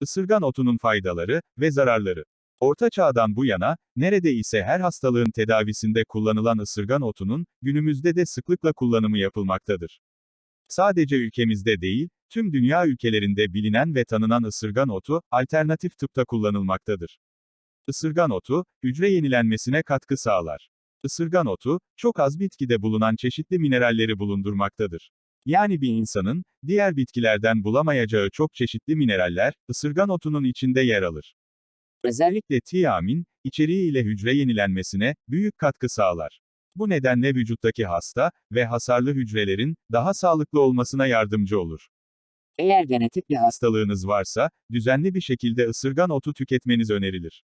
Isırgan otunun faydaları ve zararları. Orta Çağ'dan bu yana, neredeyse her hastalığın tedavisinde kullanılan ısırgan otunun, günümüzde de sıklıkla kullanımı yapılmaktadır. Sadece ülkemizde değil, tüm dünya ülkelerinde bilinen ve tanınan ısırgan otu, alternatif tıpta kullanılmaktadır. Isırgan otu, hücre yenilenmesine katkı sağlar. Isırgan otu, çok az bitkide bulunan çeşitli mineralleri bulundurmaktadır. Yani bir insanın, diğer bitkilerden bulamayacağı çok çeşitli mineraller, ısırgan otunun içinde yer alır. Özellikle tiamin, içeriği ile hücre yenilenmesine, büyük katkı sağlar. Bu nedenle vücuttaki hasta ve hasarlı hücrelerin, daha sağlıklı olmasına yardımcı olur. Eğer genetik bir hastalığınız varsa, düzenli bir şekilde ısırgan otu tüketmeniz önerilir.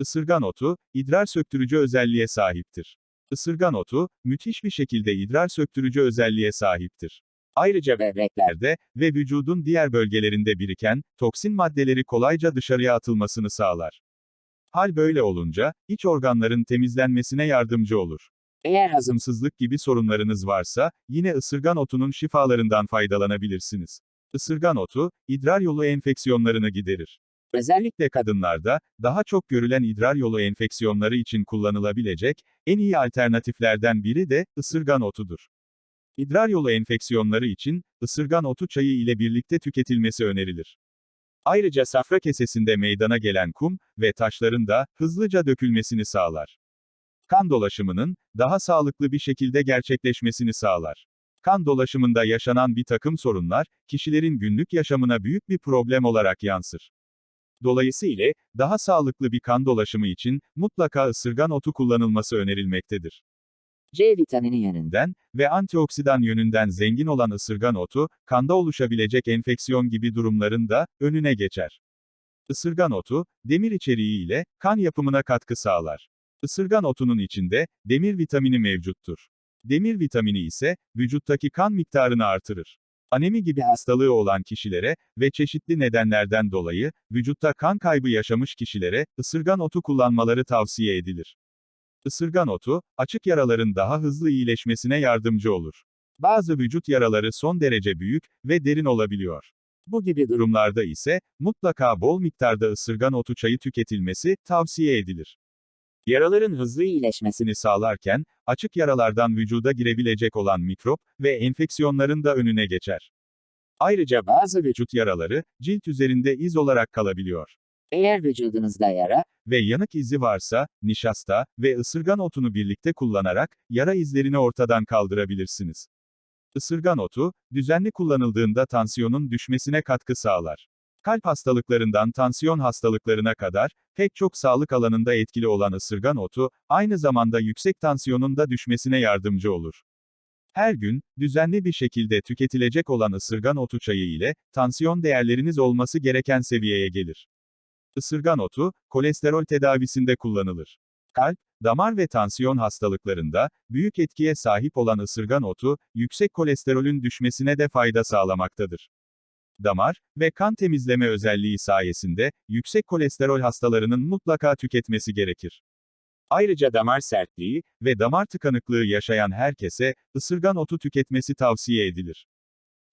Isırgan otu, idrar söktürücü özelliğe sahiptir. Isırgan otu, müthiş bir şekilde idrar söktürücü özelliğe sahiptir. Ayrıca böbreklerde ve vücudun diğer bölgelerinde biriken, toksin maddeleri kolayca dışarıya atılmasını sağlar. Hal böyle olunca, iç organların temizlenmesine yardımcı olur. Eğer hazımsızlık gibi sorunlarınız varsa, yine ısırgan otunun şifalarından faydalanabilirsiniz. Isırgan otu, idrar yolu enfeksiyonlarını giderir. Özellikle kadınlarda, daha çok görülen idrar yolu enfeksiyonları için kullanılabilecek, en iyi alternatiflerden biri de, ısırgan otudur. İdrar yolu enfeksiyonları için, ısırgan otu çayı ile birlikte tüketilmesi önerilir. Ayrıca safra kesesinde meydana gelen kum ve taşların da, hızlıca dökülmesini sağlar. Kan dolaşımının, daha sağlıklı bir şekilde gerçekleşmesini sağlar. Kan dolaşımında yaşanan bir takım sorunlar, kişilerin günlük yaşamına büyük bir problem olarak yansır. Dolayısıyla, daha sağlıklı bir kan dolaşımı için, mutlaka ısırgan otu kullanılması önerilmektedir. C vitamini yönünden. ve antioksidan yönünden zengin olan ısırgan otu, kanda oluşabilecek enfeksiyon gibi durumların da önüne geçer. Isırgan otu, demir içeriği ile kan yapımına katkı sağlar. Isırgan otunun içinde demir vitamini mevcuttur. Demir vitamini ise vücuttaki kan miktarını artırır. Anemi gibi hastalığı olan kişilere ve çeşitli nedenlerden dolayı vücutta kan kaybı yaşamış kişilere ısırgan otu kullanmaları tavsiye edilir. Isırgan otu, açık yaraların daha hızlı iyileşmesine yardımcı olur. Bazı vücut yaraları son derece büyük ve derin olabiliyor. Bu gibi durumlarda ise, mutlaka bol miktarda ısırgan otu çayı tüketilmesi tavsiye edilir. Yaraların hızlı iyileşmesini sağlarken, açık yaralardan vücuda girebilecek olan mikrop ve enfeksiyonların da önüne geçer. Ayrıca bazı vücut yaraları, cilt üzerinde iz olarak kalabiliyor. Eğer vücudunuzda yara, ve yanık izi varsa, nişasta ve ısırgan otunu birlikte kullanarak, yara izlerini ortadan kaldırabilirsiniz. Isırgan otu, düzenli kullanıldığında tansiyonun düşmesine katkı sağlar. Kalp hastalıklarından tansiyon hastalıklarına kadar, pek çok sağlık alanında etkili olan ısırgan otu, aynı zamanda yüksek tansiyonun da düşmesine yardımcı olur. Her gün, düzenli bir şekilde tüketilecek olan ısırgan otu çayı ile, tansiyon değerleriniz olması gereken seviyeye gelir. Isırgan otu, kolesterol tedavisinde kullanılır. Kalp, damar ve tansiyon hastalıklarında, büyük etkiye sahip olan ısırgan otu, yüksek kolesterolün düşmesine de fayda sağlamaktadır. Damar ve kan temizleme özelliği sayesinde, yüksek kolesterol hastalarının mutlaka tüketmesi gerekir. Ayrıca damar sertliği ve damar tıkanıklığı yaşayan herkese, ısırgan otu tüketmesi tavsiye edilir.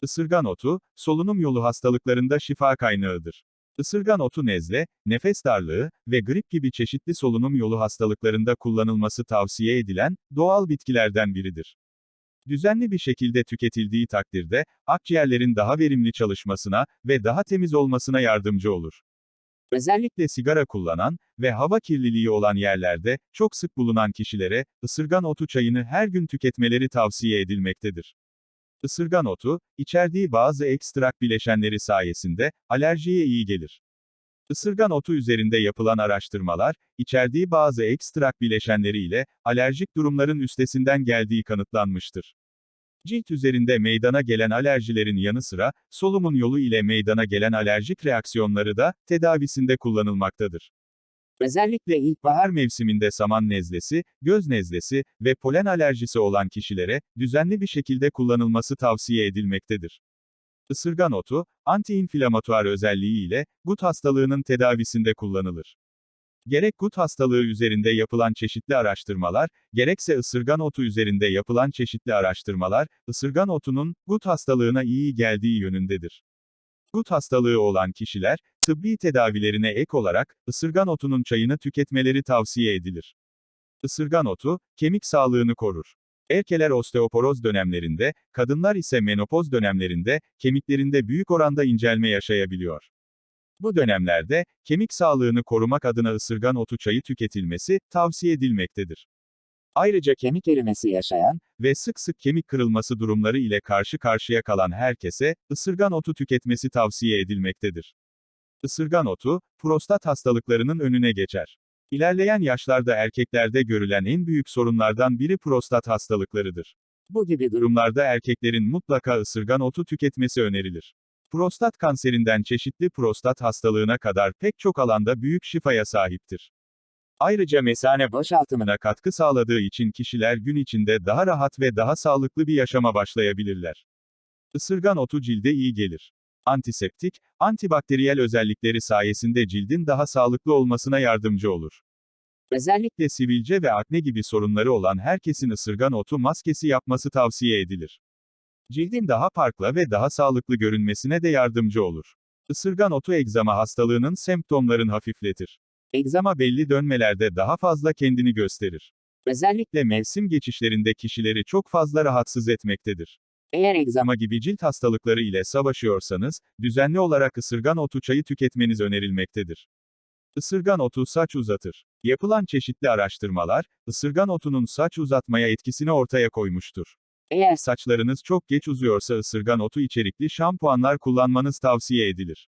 Isırgan otu, solunum yolu hastalıklarında şifa kaynağıdır. Isırgan otu nezle, nefes darlığı ve grip gibi çeşitli solunum yolu hastalıklarında kullanılması tavsiye edilen doğal bitkilerden biridir. Düzenli bir şekilde tüketildiği takdirde, akciğerlerin daha verimli çalışmasına ve daha temiz olmasına yardımcı olur. Özellikle sigara kullanan ve hava kirliliği olan yerlerde çok sık bulunan kişilere ısırgan otu çayını her gün tüketmeleri tavsiye edilmektedir. Isırgan otu, içerdiği bazı ekstrak bileşenleri sayesinde, alerjiye iyi gelir. Isırgan otu üzerinde yapılan araştırmalar, içerdiği bazı ekstrak bileşenleriyle, alerjik durumların üstesinden geldiği kanıtlanmıştır. Cilt üzerinde meydana gelen alerjilerin yanı sıra, solumun yolu ile meydana gelen alerjik reaksiyonları da, tedavisinde kullanılmaktadır. Özellikle ilkbahar mevsiminde saman nezlesi, göz nezlesi ve polen alerjisi olan kişilere, düzenli bir şekilde kullanılması tavsiye edilmektedir. Isırgan otu, antiinflamatuar özelliği ile, gut hastalığının tedavisinde kullanılır. Gerek gut hastalığı üzerinde yapılan çeşitli araştırmalar, gerekse ısırgan otu üzerinde yapılan çeşitli araştırmalar, ısırgan otunun, gut hastalığına iyi geldiği yönündedir. Gut hastalığı olan kişiler, tıbbi tedavilerine ek olarak, ısırgan otunun çayını tüketmeleri tavsiye edilir. Isırgan otu, kemik sağlığını korur. Erkeler osteoporoz dönemlerinde, kadınlar ise menopoz dönemlerinde, kemiklerinde büyük oranda incelme yaşayabiliyor. Bu dönemlerde, kemik sağlığını korumak adına ısırgan otu çayı tüketilmesi, tavsiye edilmektedir. Ayrıca Kemik erimesi yaşayan, ve sık sık kemik kırılması durumları ile karşı karşıya kalan herkese, ısırgan otu tüketmesi tavsiye edilmektedir. Isırgan otu, prostat hastalıklarının önüne geçer. İlerleyen yaşlarda erkeklerde görülen en büyük sorunlardan biri prostat hastalıklarıdır. bu gibi durum Durumlarda erkeklerin mutlaka ısırgan otu tüketmesi önerilir. Prostat kanserinden çeşitli prostat hastalığına kadar pek çok alanda büyük şifaya sahiptir. Ayrıca mesane boşaltımına katkı sağladığı için kişiler gün içinde daha rahat ve daha sağlıklı bir yaşama başlayabilirler. Isırgan otu cilde iyi gelir. Antiseptik, antibakteriyel özellikleri sayesinde cildin daha sağlıklı olmasına yardımcı olur. özellikle sivilce ve akne gibi sorunları olan herkesin ısırgan otu maskesi yapması tavsiye edilir. Cildin daha parkla ve daha sağlıklı görünmesine de yardımcı olur. Isırgan otu egzama hastalığının semptomlarını hafifletir. Egzama belli dönmelerde daha fazla kendini gösterir. özellikle mevsim geçişlerinde kişileri çok fazla rahatsız etmektedir. Eğer egzama Ama gibi cilt hastalıkları ile savaşıyorsanız, düzenli olarak ısırgan otu çayı tüketmeniz önerilmektedir. Isırgan otu saç uzatır. Yapılan çeşitli araştırmalar, ısırgan otunun saç uzatmaya etkisini ortaya koymuştur. eğer Saçlarınız çok geç uzuyorsa ısırgan otu içerikli şampuanlar kullanmanız tavsiye edilir.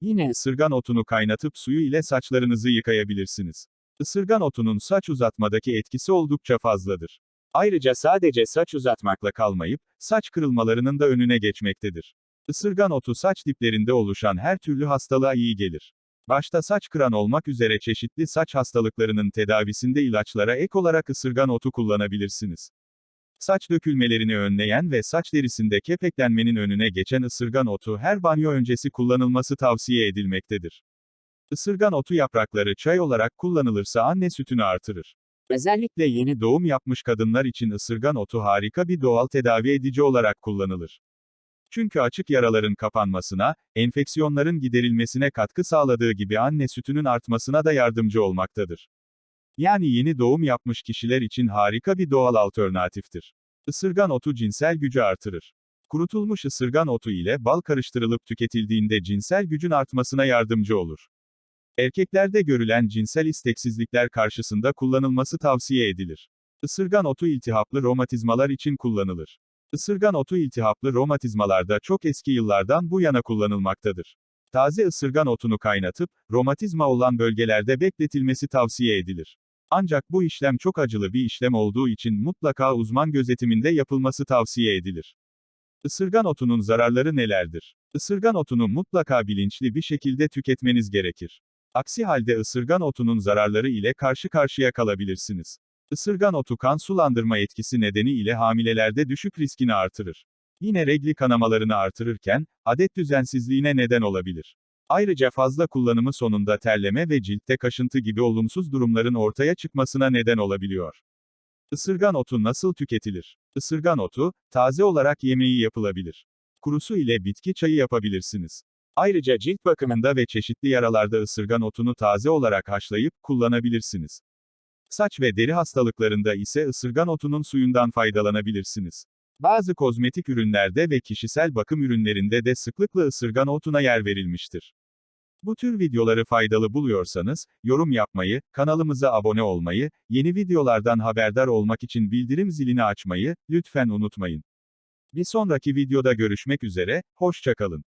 Yine ısırgan otunu kaynatıp suyu ile saçlarınızı yıkayabilirsiniz. Isırgan otunun saç uzatmadaki etkisi oldukça fazladır. Ayrıca sadece saç uzatmakla kalmayıp, saç kırılmalarının da önüne geçmektedir. Isırgan otu saç diplerinde oluşan her türlü hastalığa iyi gelir. Başta saç kıran olmak üzere çeşitli saç hastalıklarının tedavisinde ilaçlara ek olarak ısırgan otu kullanabilirsiniz. Saç dökülmelerini önleyen ve saç derisinde kepeklenmenin önüne geçen ısırgan otu her banyo öncesi kullanılması tavsiye edilmektedir. Isırgan otu yaprakları çay olarak kullanılırsa anne sütünü artırır. Özellikle yeni doğum yapmış kadınlar için ısırgan otu harika bir doğal tedavi edici olarak kullanılır. Çünkü açık yaraların kapanmasına, enfeksiyonların giderilmesine katkı sağladığı gibi anne sütünün artmasına da yardımcı olmaktadır. Yani yeni doğum yapmış kişiler için harika bir doğal alternatiftir. Isırgan otu cinsel gücü artırır. Kurutulmuş ısırgan otu ile bal karıştırılıp tüketildiğinde cinsel gücün artmasına yardımcı olur. Erkeklerde görülen cinsel isteksizlikler karşısında kullanılması tavsiye edilir. Isırgan otu iltihaplı romatizmalar için kullanılır. Isırgan otu iltihaplı romatizmalarda çok eski yıllardan bu yana kullanılmaktadır. Taze ısırgan otunu kaynatıp, romatizma olan bölgelerde bekletilmesi tavsiye edilir. Ancak bu işlem çok acılı bir işlem olduğu için mutlaka uzman gözetiminde yapılması tavsiye edilir. Isırgan otunun zararları nelerdir? Isırgan otunu mutlaka bilinçli bir şekilde tüketmeniz gerekir. Aksi halde ısırgan otunun zararları ile karşı karşıya kalabilirsiniz. Isırgan otu kan sulandırma etkisi nedeniyle hamilelerde düşük riskini artırır. Yine regli kanamalarını artırırken, adet düzensizliğine neden olabilir. Ayrıca fazla kullanımı sonunda terleme ve ciltte kaşıntı gibi olumsuz durumların ortaya çıkmasına neden olabiliyor. Isırgan otu nasıl tüketilir? Isırgan otu, taze olarak yemeği yapılabilir. Kurusu ile bitki çayı yapabilirsiniz. Ayrıca cilt bakımında ve çeşitli yaralarda ısırgan otunu taze olarak haşlayıp kullanabilirsiniz. Saç ve deri hastalıklarında ise ısırgan otunun suyundan faydalanabilirsiniz. Bazı kozmetik ürünlerde ve kişisel bakım ürünlerinde de sıklıkla ısırgan otuna yer verilmiştir. Bu tür videoları faydalı buluyorsanız, yorum yapmayı, kanalımıza abone olmayı, yeni videolardan haberdar olmak için bildirim zilini açmayı, lütfen unutmayın. Bir sonraki videoda görüşmek üzere, hoşçakalın.